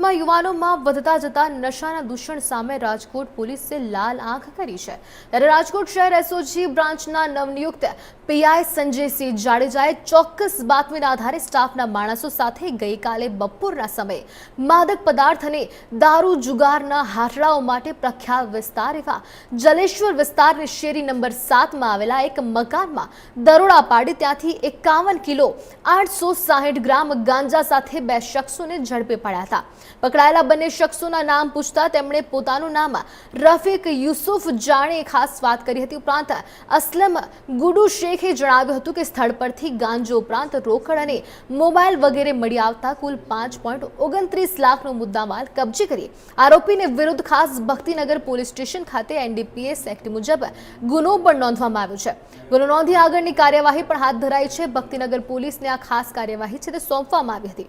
રાજકોટમાં યુવાનોમાં વધતા જતા નશાના દૂષણ સામે રાજકોટ પોલીસે લાલ આંખ કરી છે. ત્યારે રાજકોટ શહેર એસઓજી બ્રાન્ચના નવનિયુક્ત પીઆઈ સંજયસિંહ જાડેજાએ ચોક્કસ બાતમીના આધારે સ્ટાફના માણસો સાથે ગઈકાલે બપોરના સમયે માદક પદાર્થ અને દારૂ જુગારના હાથડાઓ માટે પ્રખ્યાત વિસ્તાર એવા જલેશ્વર વિસ્તારની શેરી નંબર સાતમાં આવેલા એક મકાનમાં દરોડા પાડી ત્યાંથી એકાવન કિલો આઠસો સાહીઠ ગ્રામ ગાંજા સાથે બે શખ્સોને ઝડપે પડ્યા હતા. પકડાયેલા બંને શખ્સોના નામ પૂછતા તેમણે પોતાનું નામ રફીક યુસુફ જાણે ખાસ વાત કરી હતી. ઉપરાંત અસલમ ગુડુ શેખે જણાવ્યું હતું કે સ્થળ પરથી ગાંજો ઉપરાંત રોકડ અને મોબાઈલ વગેરે મળી આવતા કુલ પાંચ પોઈન્ટ ઓગણત્રીસ લાખનો મુદ્દામાલ કબજે કરી. આરોપીને વિરુદ્ધ ખાસ ભક્તિનગર પોલીસ સ્ટેશન ખાતે એનડીપીએસ એક્ટ મુજબ ગુનો પણ નોંધવામાં આવ્યો છે. ગુનો નોંધી આગળની કાર્યવાહી પણ હાથ ધરાઈ છે. ભક્તિનગર પોલીસને આ ખાસ કાર્યવાહી છે તે સોંપવામાં આવી હતી.